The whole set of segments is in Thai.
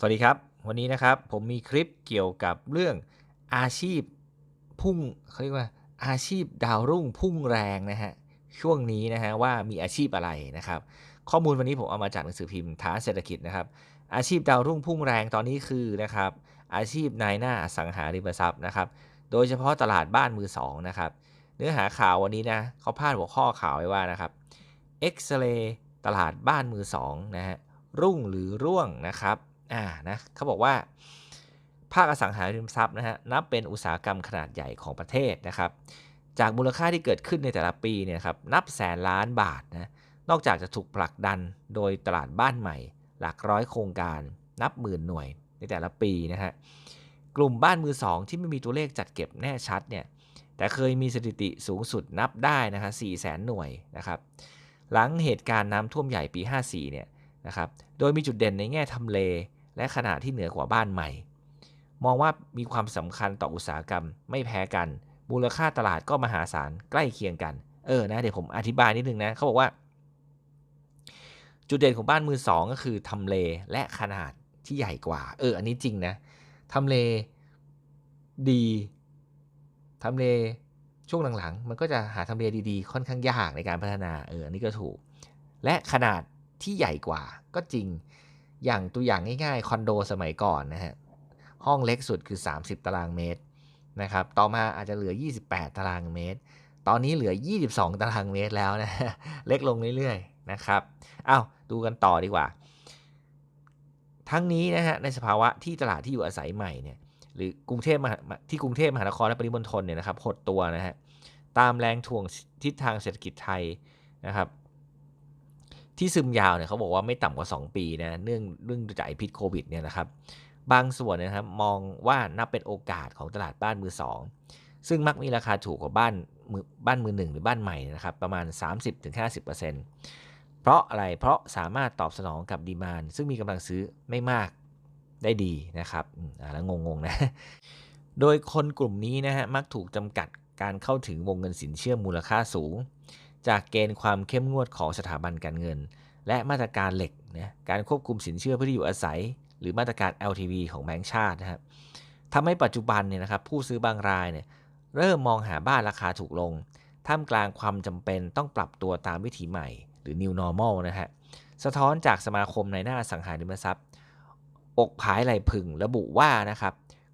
สวัสดีครับ วันนี้นะครับผมมีคลิปเกี่ยวกับเรื่องอาชีพพุ่งเขาเรียกว่าอาชีพดาวรุ่งพุ่งแรงนะฮะช่วงนี้นะฮะว่ามีอาชีพอะไรนะครับ ข้อมูลวันนี้ผมเอามาจากหนังสือพิมพ์ฐานเศรษฐกิจนะครับ อาชีพดาวรุ่งพุ่งแรงตอนนี้คือนะครับอาชีพนายหน้าสังหาริมทรัพย์นะครับโดยเฉพาะตลาดบ้านมือสองนะครับเนื้อหาข่าววันนี้นะเขาพาดหัวข้อข่าวไว้ว่านะครับเอ็กซเรย์ตลาดบ้านมือสองนะฮะรุ่งหรือร่วงนะครับ อ่านะเขาบอกว่า ภาคอสังหาริมทรัพย์นะฮะนับเป็นอุตสาหกรรมขนาดใหญ่ของประเทศนะครับ จากมูลค่าที่เกิดขึ้นในแต่ละปีเนี่ยครับนับแสนล้านบาทนะนอกจากจะถูกผลักดันโดยตลาดบ้านใหม่ หลักร้อยโครงการนับหมื่นหน่วยในแต่ละปีนะฮะกลุ่มบ้านมือสองที่ไม่มีตัวเลขจัดเก็บแน่ชัดเนี่ยแต่เคยมีสถิติสูงสุดนับได้นะฮะ4แสนหน่วยนะครับหลังเหตุการณ์น้ำท่วมใหญ่ปี 54เนี่ยนะครับโดยมีจุดเด่นในแง่ทำเล และขนาดที่เหนือกว่าบ้านใหม่ มองว่ามีความสำคัญต่ออุตสาหกรรมไม่แพ้กัน มูลค่าตลาดก็มหาศาลใกล้เคียงกัน เออนะเดี๋ยวผมอธิบายนิดนึงนะเขาบอกว่า จุดเด่นของบ้านมือสองก็คือทำเลและขนาดที่ใหญ่กว่า เออ อันนี้จริงนะทำเลดีทำเลช่วงหลังๆ มันก็จะหาทำเลดีๆ ค่อนข้างยากในการพัฒนา เออ อันนี้ก็ถูก และขนาดที่ใหญ่กว่าก็จริง อย่างตัวอย่างง่ายๆคอนโดสมัยก่อนนะฮะห้องเล็กสุดคือ 30 ตารางเมตรนะครับต่อมาอาจจะเหลือ 28 ตารางเมตร ตอนนี้เหลือ 22 ตารางเมตรแล้วนะเล็กลงเรื่อยๆนะครับอ้าวดูกันต่อดีกว่า ทั้งนี้นะฮะในสภาวะที่ตลาดที่อยู่อาศัยใหม่เนี่ยหรือกรุงเทพมหาที่กรุงเทพมหานครและปริมณฑลเนี่ยนะครับหดตัวนะฮะตามแรงถ่วงทิศทางเศรษฐกิจไทยนะครับ ที่ซึมยาวเนี่ยเขาบอกว่าไม่ต่ำกว่า 2 ปีนะเนื่องเรื่องจากพิษโควิดเนี่ยนะครับ บางส่วนนะครับมองว่านับเป็นโอกาสของตลาดบ้านมือสองซึ่งมักมีราคาถูกกว่าบ้านมือบ้านมือหนึ่งหรือบ้านใหม่นะครับประมาณ 30-50%เพราะอะไรเพราะสามารถตอบสนองกับดีมานซึ่งมีกำลังซื้อไม่มากได้ดีนะครับอ่าแล้วงงๆนะ โดยคนกลุ่มนี้นะฮะมักถูกจำกัดการเข้าถึงวงเงินสินเชื่อมูลค่าสูง จากเกณฑ์ความเข้มงวดของสถาบันการเงิน และมาตรการเหล็กนะการควบคุมสินเชื่อเพื่อที่อยู่อาศัย หรือมาตรการ LTV ของแบงก์ชาตินะครับทำให้ปัจจุบันเนี่ยนะครับผู้ซื้อบางรายเนี่ยเริ่มมองหาบ้านราคาถูกลง ท่ามกลางความจำเป็นต้องปรับตัวตามวิถีใหม่ หรือ new normal นะฮะสะท้อนจากสมาคมในหน้าสังหาริมทรัพย์ อกผายไหลพึงระบุว่านะครับ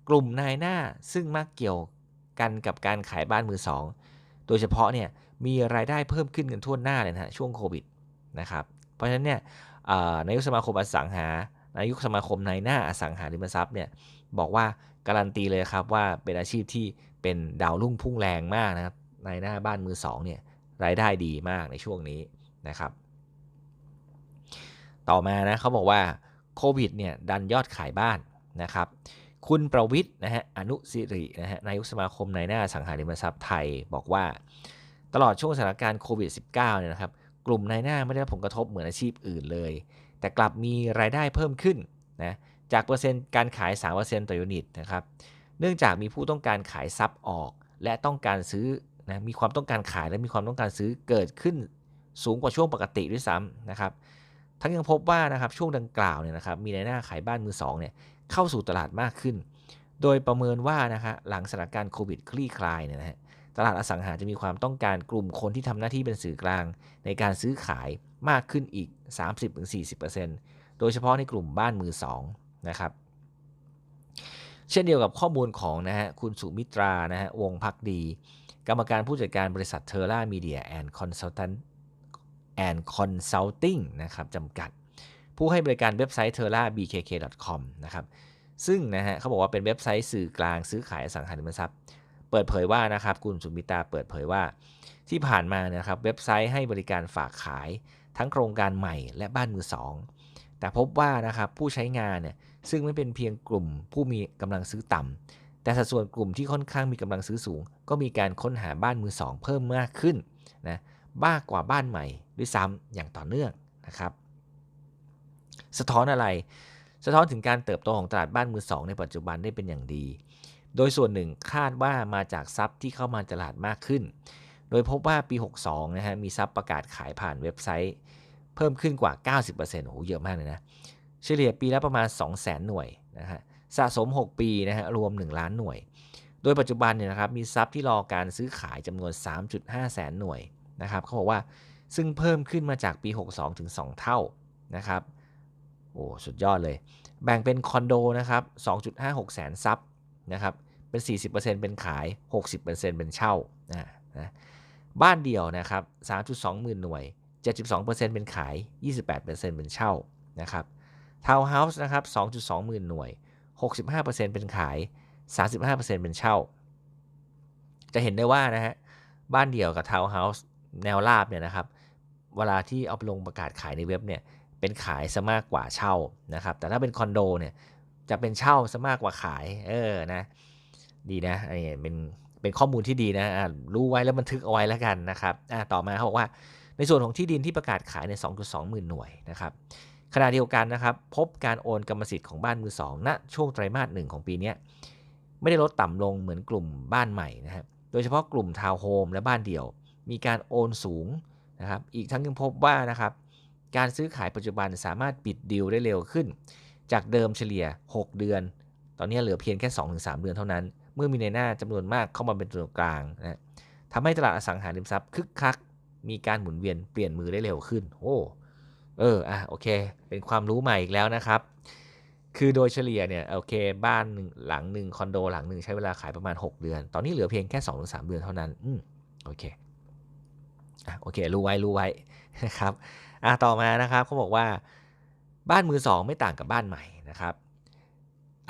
กลุ่มนายหน้าซึ่งมักเกี่ยวกันกับการขายบ้านมือสอง โดยเฉพาะเนี่ย มีรายได้เพิ่มขึ้นกันทั่วหน้าเลยนะฮะช่วงโควิดนะครับเพราะฉะนั้นเนี่ยนายกสมาคมอสังหานายกสมาคมนายหน้าอสังหาริมทรัพย์เนี่ยบอกว่าการันตีเลยครับว่าเป็นอาชีพที่เป็นดาวรุ่งพุ่งแรงมากนะครับนายหน้าบ้านมือสองเนี่ยรายได้ดีมากในช่วงนี้นะครับ ต่อมานะเขาบอกว่าโควิดเนี่ยดันยอดขายบ้านนะครับ คุณประวิทย์นะฮะอนุสิรินะฮะนายกสมาคมนายหน้าสังหาริมทรัพย์ไทยบอกว่า ตลอดช่วงสถานการณ์โควิด -19 เนี่ยนะครับ กลุ่มนายหน้าไม่ได้รับผลกระทบเหมือนอาชีพอื่นเลย แต่กลับมีรายได้เพิ่มขึ้นนะจากเปอร์เซ็นต์การขาย 3%ต่อยูนิตนะครับ เนื่องจากมีผู้ต้องการขายซับออก และต้องการซื้อนะมีความต้องการขายและมีความต้องการซื้อเกิดขึ้นสูงกว่าช่วงปกติด้วยซ้ำนะครับ ทั้งยังพบว่านะครับช่วงดังกล่าวเนี่ยนะครับมีในหน้าขายบ้านมือสองเนี่ยเข้าสู่ตลาดมากขึ้น โดยประเมินว่านะฮะหลังสถานการณ์โควิดคลี่คลายเนี่ยนะฮะ ตลาดอสังหาจะมีความต้องการกลุ่มคนที่ทำหน้าที่เป็นสื่อกลาง ในการซื้อขายมากขึ้นอีก 30-40%โดยเฉพาะในกลุ่มบ้านมือสองนะครับ เช่นเดียวกับข้อมูลของนะฮะคุณสุมิตรานะฮะวงพักดี กรรมการผู้จัดการบริษัทเทอร่ามีเดียแอนด์คอนซัลทัน and Consulting นะครับจำกัด ผู้ให้บริการเว็บไซต์ terra.bkk.com นะครับซึ่งนะฮะเขาบอกว่าเป็นเว็บไซต์สื่อกลางซื้อขายอสังหาริมทรัพย์ เปิดเผยว่านะครับคุณสุมิตาเปิดเผยว่า ที่ผ่านมานะครับเว็บไซต์ให้บริการฝากขายทั้งโครงการใหม่และบ้านมือสองแต่พบว่านะครับผู้ใช้งานเนี่ยซึ่งไม่เป็นเพียงกลุ่มผู้มีกำลังซื้อต่ำแต่สัดส่วนกลุ่มที่ค่อนข้างมีกำลังซื้อสูง ก็มีการค้นหาบ้านมือสองเพิ่มมากขึ้นนะมากกว่าบ้านใหม่ด้วยซ้ำอย่างต่อเนื่องนะครับ สะท้อนอะไร สะท้อนถึงการเติบโตของตลาดบ้านมือสองในปัจจุบันได้เป็นอย่างดี โดยส่วนหนึ่งคาดว่ามาจากซับที่เข้ามาตลาดมากขึ้น โดยพบว่าปี 62 นะฮะ มีซับประกาศขายผ่านเว็บไซต์ เพิ่มขึ้นกว่า 90%โอ้โห เยอะมากเลยนะ เฉลี่ยปีละประมาณ 2 0 0 0 0 0 หน่วยนะฮะ สะสม 6 ปีนะฮะ รวม 1 ล้านหน่วย โดยปัจจุบันเนี่ยนะครับ มีทรัพย์ที่รอการซื้อขายจำนวน 3.5 แสนหน่วยนะครับ เขาบอกว่า ซึ่งเพิ่มขึ้นมาจากปี 62 ถึง 2 เท่านะครับ โอ้ สุดยอดเลย แบ่งเป็นคอนโดนะครับ 2.56 แสนซับ นะครับเป็น 40%เป็นขาย 60%เป็นเช่านะนะบ้านเดี่ยวนะครับ3.2หมื่นหน่วย 72%เป็นขาย 28%เป็นเช่านะครับทาวน์เฮาส์นะครับ2.2หมื่นหน่วย 65%เป็นขาย 35%เป็นเช่า จะเห็นได้ว่านะฮะบ้านเดี่ยวกับทาวน์เฮาส์แนวราบเนี่ยนะครับ เวลาที่เอาไปลงประกาศขายในเว็บเนี่ยเป็นขายซะมากกว่าเช่านะครับ แต่ถ้าเป็นคอนโดเนี่ย จะเป็นเช่าซะมากกว่าขาย เออนะ ดีนะไอ้เป็นเป็นข้อมูลที่ดีนะรู้ไว้แล้วบันทึกเอาไว้แล้วกันนะครับต่อมาเขาบอกว่าในส่วนของที่ดินที่ประกาศขายใน 2.2 หมื่นหน่วยนะครับขณะเดียวกันนะครับ พบการโอนกรรมสิทธิ์ของบ้านมือสองณช่วงไตรมาสหนึ่งของปีนี้ไม่ได้ลดต่ำลงเหมือนกลุ่มบ้านใหม่นะครับโดยเฉพาะกลุ่มทาวน์โฮมและบ้านเดี่ยว มีการโอนสูงนะครับ อีกทั้งยังพบว่านะครับ การซื้อขายปัจจุบันสามารถปิดดีลได้เร็วขึ้น จากเดิมเฉลี่ย 6 เดือน ตอนนี้เหลือเพียงแค่ 2-3 เดือนเท่านั้น เมื่อมีในหน้าจำนวนมากเข้ามาเป็นตัวกลางนะทำให้ตลาดอสังหาริมทรัพย์คึกคัก มีการหมุนเวียนเปลี่ยนมือได้เร็วขึ้น โอ้ เออ อะ โอเค เป็นความรู้ใหม่อีกแล้วนะครับ คือโดยเฉลี่ยเนี่ย โอเค บ้านหลังหนึ่งคอนโดหลังหนึ่งใช้เวลาขายประมาณ 6 เดือน ตอนนี้เหลือเพียงแค่ 2-3 เดือนเท่านั้น อืม โอเค อะ โอเค รู้ไว้ รู้ไว้ นะครับ อะ ต่อมานะครับเขาบอกว่า บ้านมือสองไม่ต่างกับบ้านใหม่นะครับ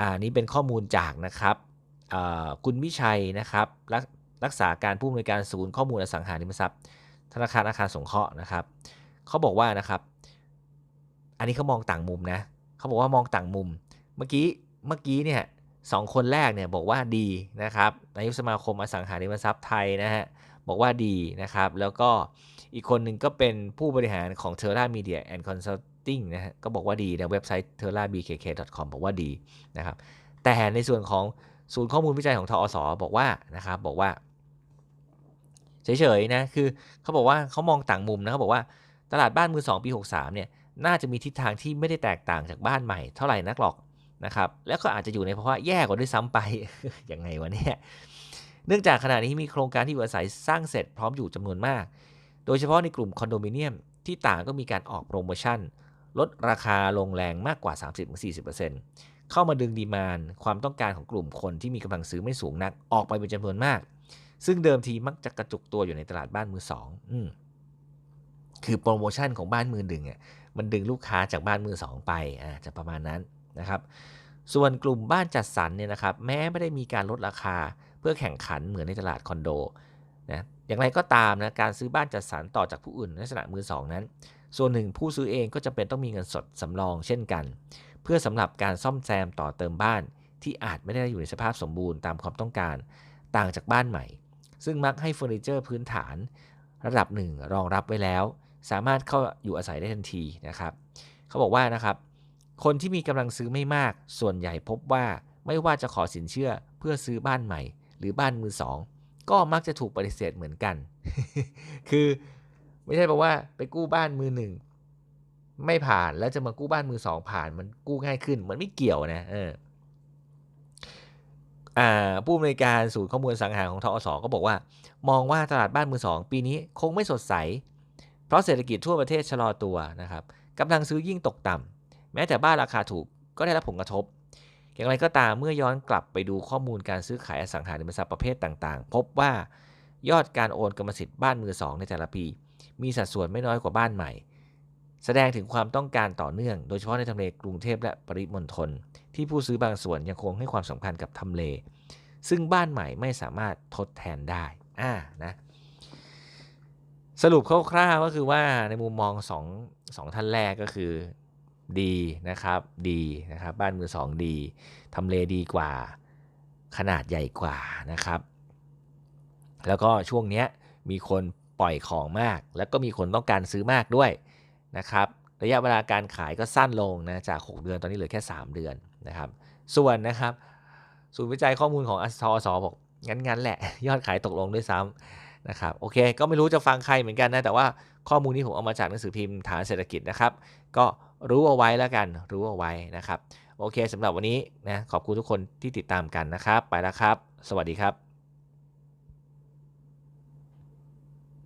อ่านี้เป็นข้อมูลจากนะครับคุณวิชัยนะครับรรักษาการผู้อำนวยการศูนย์ข้อมูลอสังหาริมทรัพย์ ธนาคารอาคารสงเคราะห์นะครับเขาบอกว่านะครับ อันนี้เขามองต่างมุมนะเขาบอกว่ามองต่างมุม เมื่อกี้เมื่อกี้เนี่ยสองคนแรกเนี่ยบอกว่าดีนะครับนายกสมาคมอสังหาริมทรัพย์ไทยนะฮะบอกว่าดีนะครับ แล้วก็ อีกคนหนึ่งก็เป็นผู้บริหารของ t e r r a Media and Consulting นะฮะก็บอกว่าดีในเว็บไซต์ t e r r a bkk.com บอกว่าดีนะครับแต่ในส่วนของศูนย์ข้อมูลวิจัยของทอสอบอกว่านะครับบอกว่าเฉยๆนะคือเขาบอกว่าเขามองต่างมุมนะเขาบอกว่าตลาดบ้านมือ2ปี 63เนี่ยน่าจะมีทิศทางที่ไม่ได้แตกต่างจากบ้านใหม่เท่าไหร่นักหรอกนะครับแล้วก็อาจจะอยู่ในภาวะแย่กว่าด้วยซ้ำไปยังไงวะเนี่ยเนื่องจากขณะนี้มีโครงการที่อยู่อาศัยสร้างเสร็จพร้อมอยู่จำนวนมาก โดยเฉพาะในกลุ่มคอนโดมิเนียมที่ต่างก็มีการออกโปรโมชั่น ลดราคาลงแรงมากกว่า 30-40%เข้ามาดึงดีมานความต้องการของกลุ่มคนที่มีกำลังซื้อไม่สูงนักออกไปเป็นจำนวนมาก ซึ่งเดิมทีมักจะกระจุกตัวอยู่ในตลาดบ้านมือสองอคือโปรโมชั่นของบ้านมือหนึ่งอะมันดึงลูกค้าจากบ้านมือสองไปอ่าจะประมาณนั้นนะครับ ส่วนกลุ่มบ้านจัดสรรเนี่ยนะครับ แม้ไม่ได้มีการลดราคาเพื่อแข่งขันเหมือนในตลาดคอนโด นะอย่างไรก็ตามนะการซื้อบ้านจัดสรรต่อจากผู้อื่นลักษณะมือสองนั้น ส่วนหนึ่งผู้ซื้อเองก็จะเป็นต้องมีเงินสดสำรองเช่นกัน เพื่อสำหรับการซ่อมแซมต่อเติมบ้านที่อาจไม่ได้อยู่ในสภาพสมบูรณ์ตามความต้องการต่างจากบ้านใหม่ ซึ่งมักให้เฟอร์นิเจอร์พื้นฐานระดับหนึ่งรองรับไว้แล้ว สามารถเข้าอยู่อาศัยได้ทันทีนะครับ เขาบอกว่านะครับ คนที่มีกำลังซื้อไม่มาก ส่วนใหญ่พบว่าไม่ว่าจะขอสินเชื่อเพื่อซื้อบ้านใหม่ หรือบ้านมือสอง ก็มักจะถูกปฏิเสธเหมือนกัน คือไม่ใช่แปลว่าไปกู้บ้านมือหนึ่งไม่ผ่านแล้วจะมากู้บ้านมือสองผ่าน มันกู้ง่ายขึ้นมันไม่เกี่ยวนะเออผู้อำนวยการศูนย์ข้อมูลสังหารของทอสก็บอกว่า มองว่าตลาดบ้านมือสองปีนี้คงไม่สดใส เพราะเศรษฐกิจทั่วประเทศชะลอตัวนะครับกำลังซื้อยิ่งตกต่ำแม้แต่บ้านราคาถูกก็ได้รับผลกระทบ อย่างไรก็ตามเมื่อย้อนกลับไปดูข้อมูลการซื้อขายอสังหาริมทรัพย์ประเภทต่างๆ พบว่ายอดการโอนกรรมสิทธิ์บ้านมือสองในแต่ละปี มีสัดส่วนไม่น้อยกว่าบ้านใหม่ แสดงถึงความต้องการต่อเนื่อง โดยเฉพาะในทำเลกรุงเทพและปริมณฑลที่ผู้ซื้อบางส่วนยังคงให้ความสำคัญกับทำเล ซึ่งบ้านใหม่ไม่สามารถทดแทนได้อ่านะสรุปคร่าวๆก็คือว่าในมุมมองสองสองท่านแรกก็คือ ดีนะครับดีนะครับบ้านมือสองดีทำเลดีกว่าขนาดใหญ่กว่านะครับ แล้วก็ช่วงนี้มีคนปล่อยของมาก แล้วก็มีคนต้องการซื้อมากด้วยนะครับระยะเวลาการขายก็สั้นลงนะจาก 6 เดือนตอนนี้เหลือแค่ 3 เดือนนะครับ ส่วนนะครับศูนย์วิจัยข้อมูลของอสสบอก งั้นๆ แหละ ยอดขายตกลงด้วยซ้ำนะครับโอเค ก็ไม่รู้จะฟังใครเหมือนกันนะ แต่ว่าข้อมูลนี้ผมเอามาจากหนังสือพิมพ์ฐานเศรษฐกิจนะครับ ก็ รู้เอาไว้แล้วกัน รู้เอาไว้นะครับ โอเคสำหรับวันนี้นะขอบคุณทุกคนที่ติดตามกันนะครับ ไปแล้วครับ สวัสดีครับ